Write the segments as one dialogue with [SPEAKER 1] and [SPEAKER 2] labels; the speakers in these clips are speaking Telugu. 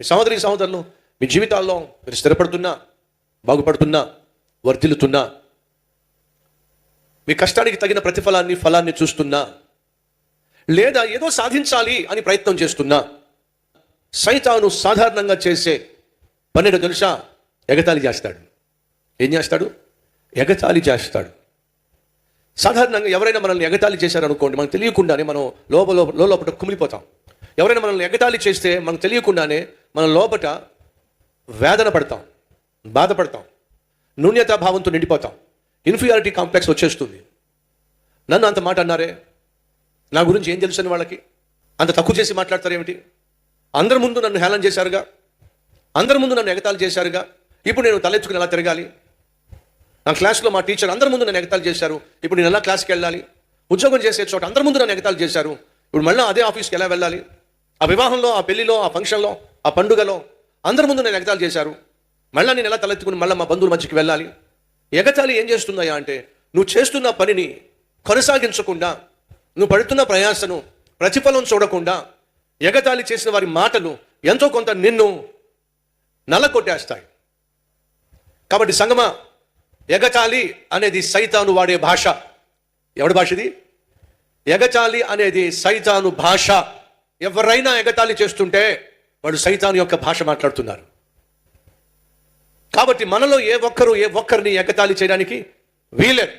[SPEAKER 1] మీ సహోదరి సహోదరులు మీ జీవితాల్లో మీరు స్థిరపడుతున్నా బాగుపడుతున్నా వర్ధిల్లుతున్నా మీ కష్టానికి తగిన ప్రతిఫలాన్ని ఫలాన్ని చూస్తున్నా లేదా ఏదో సాధించాలి అని ప్రయత్నం చేస్తున్నా సైతాను సాధారణంగా చేసే పన్నెండు తెలుసా ఎగతాళి చేస్తాడు. ఏం చేస్తాడు? ఎగతాళి చేస్తాడు. సాధారణంగా ఎవరైనా మనల్ని ఎగతాళి చేశారనుకోండి మనకు తెలియకుండానే మనం లోపల లోపల కుమిలిపోతాం. ఎవరైనా మనల్ని ఎగతాళి చేస్తే మనకు తెలియకుండానే మన లోపట వేదన పడతాం బాధపడతాం నూన్యతాభావంతో నిండిపోతాం. ఇన్ఫీరియారిటీ కాంప్లెక్స్ వచ్చేస్తుంది. నన్ను అంత మాట అన్నారే? నా గురించి ఏం తెలుసని వాళ్ళకి? అంత తక్కువ చేసి మాట్లాడతారేమిటి? అందరి ముందు నన్ను హేళన చేశారుగా? అందరి ముందు నన్ను ఎగతాళి చేశారుగా? ఇప్పుడు నేను తలెత్తుకుని ఎలా తిరగాలి? నా క్లాస్లో మా టీచర్ అందరి ముందు నన్ను ఎగతాలు చేశారు. ఇప్పుడు నేను ఎలా క్లాస్కి వెళ్ళాలి? ఉద్యోగం చేసే చోట అందరి ముందు నన్ను ఎగతాలు చేశారు. ఇప్పుడు మళ్ళీ అదే ఆఫీస్కి ఎలా వెళ్ళాలి? ఆ వివాహంలో ఆ పెళ్ళిలో ఆ ఫంక్షన్లో ఆ పండుగలో అందరి ముందు నేను ఎగతాళి చేశారు. మళ్ళీ నేను ఎలా తలెత్తుకుని మళ్ళీ మా బంధువుల మధ్యకి వెళ్ళాలి? ఎగతాళి ఏం చేస్తున్నాయా అంటే నువ్వు చేస్తున్న పనిని కొనసాగించకుండా నువ్వు పడుతున్న ప్రయాసను ప్రతిఫలం చూడకుండా ఎగతాళి చేసిన వారి మాటలు ఎంతో కొంత నిన్ను నలకొట్టేస్తాయి. కాబట్టి సంగమా ఎగచాలి అనేది సైతాను వాడే భాష. ఎవడి భాష ఇది? ఎగచాలి అనేది సైతాను భాష. ఎవరైనా ఎగతాళి చేస్తుంటే వాడు సైతాన్ యొక్క భాష మాట్లాడుతున్నారు. కాబట్టి మనలో ఏ ఒక్కరు ఏ ఒక్కరిని ఎగతాళి చేయడానికి వీలేదు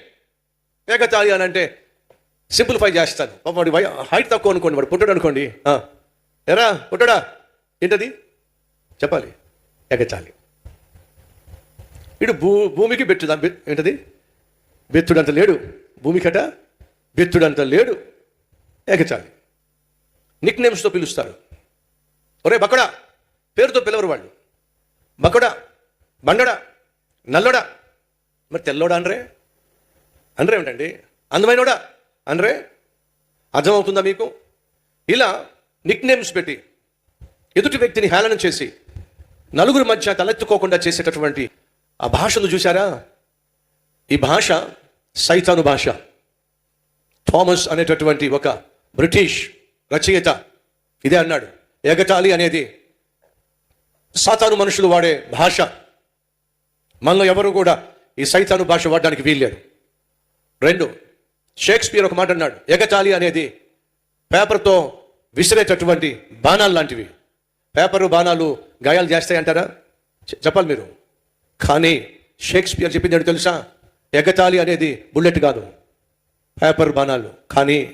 [SPEAKER 1] ఎగతాళి అని అంటే సింప్లిఫై చేస్తాను. వాడి హైట్ తక్కువ అనుకోండి వాడు పుట్టడు అనుకోండి. ఎరా పుట్టడా? ఏంటది? చెప్పాలి. ఎగచాలి ఇటు భూ భూమికి బెట్టుదా? ఏంటది? బెత్తుడంత లేడు. భూమికట బెత్తుడంత లేడు. ఎగచాలి నిక్ నేమ్స్తో పిలుస్తారు. ఒరే బక్కడా పేరుతో పిలవరు వాళ్ళు. బక్కడా బండడా నల్లోడా. మరి తెల్లోడా అనరే? అనరే ఏమిటండి? అందమైనోడా? అనరే? అర్థమవుతుందా మీకు? ఇలా నిక్ నేమ్స్ పెట్టి ఎదుటి వ్యక్తిని హేళన చేసి నలుగురి మధ్య తలెత్తుకోకుండా చేసేటటువంటి ఆ భాషను చూసారా ఈ భాష సైతాను భాష. థామస్ అనేటటువంటి ఒక బ్రిటిష్ రచయిత ఇదే అన్నాడు. ఎగటాలి అనేది సాతాను మనుషులు వాడే భాష. మనలో ఎవరు కూడా ఈ సైతాను భాష వాడడానికి వీల్లేదు. రెండు షేక్స్పియర్ ఒక మాట అన్నాడు ఎగటాలి అనేది పేపర్తో విసిరేటటువంటి బాణాలు లాంటివి. పేపరు బాణాలు గాయాలు చేస్తాయంటారా చెప్పాలి మీరు. కానీ షేక్స్పియర్ చెప్పింది తెలుసా? ఎగతాళి అనేది బుల్లెట్ కాదు. పేపర్ బాణాలు. కానీ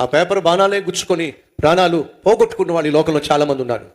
[SPEAKER 1] ఆ పేపర్ బాణాలే గుచ్చుకొని ప్రాణాలు పోగొట్టుకున్న వాళ్ళు ఈ లోకంలో చాలామంది ఉన్నారు.